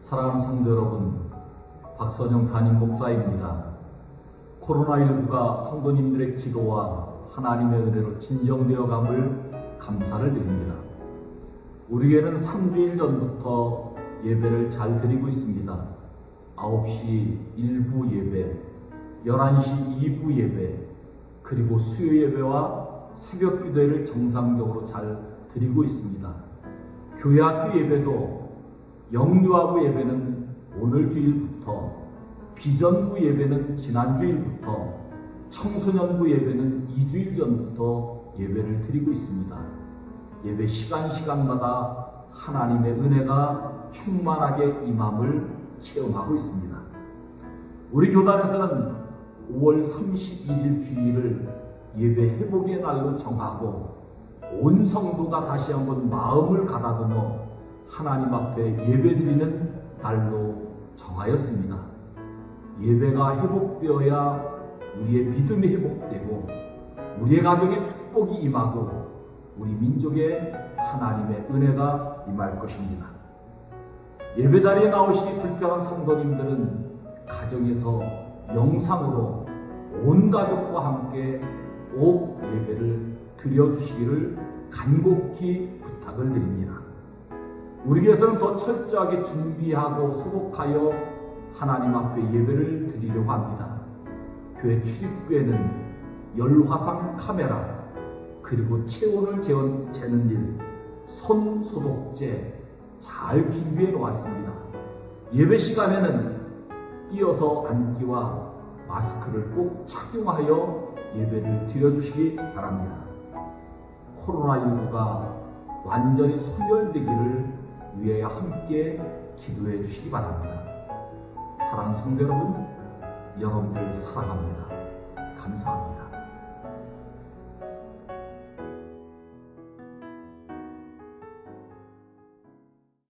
사랑하는 성도 여러분, 박선영 담임 목사입니다. 코로나19가 성도님들의 기도와 하나님의 은혜로 진정되어 감을 감사를 드립니다. 우리에게는 3주일 전부터 예배를 잘 드리고 있습니다. 9시 1부 예배, 11시 2부 예배, 그리고 수요 예배와 새벽 기도회를 정상적으로 잘 드리고 있습니다. 교회 학교 예배도 영유아부 예배는 오늘 주일부터 비전부 예배는 지난 주일부터 청소년부 예배는 2주일 전부터 예배를 드리고 있습니다. 예배 시간 시간마다 하나님의 은혜가 충만하게 임함을 체험하고 있습니다. 우리 교단에서는 5월 31일 주일을 예배 회복의 날로 정하고 온 성도가 다시 한번 마음을 가다듬어 하나님 앞에 예배드리는 날로 정하였습니다. 예배가 회복되어야 우리의 믿음이 회복되고 우리의 가정에 축복이 임하고 우리 민족에 하나님의 은혜가 임할 것입니다. 예배 자리에 나오시기 불편한 성도님들은 가정에서 영상으로 온 가족과 함께 옥 예배를 드려주시기를 간곡히 부탁을 드립니다. 우리 교회에서는 더 철저하게 준비하고 소독하여 하나님 앞에 예배를 드리려고 합니다. 교회 출입구에는 열화상 카메라 그리고 체온을 재는 일, 손 소독제 잘 준비해 놓았습니다. 예배 시간에는 뛰어서 앉기와 마스크를 꼭 착용하여 예배를 드려주시기 바랍니다. 코로나19가 완전히 소멸되기를 위해 함께 기도해 주시기 바랍니다. 사랑하는 성도 여러분, 여러분을 사랑합니다. 감사합니다.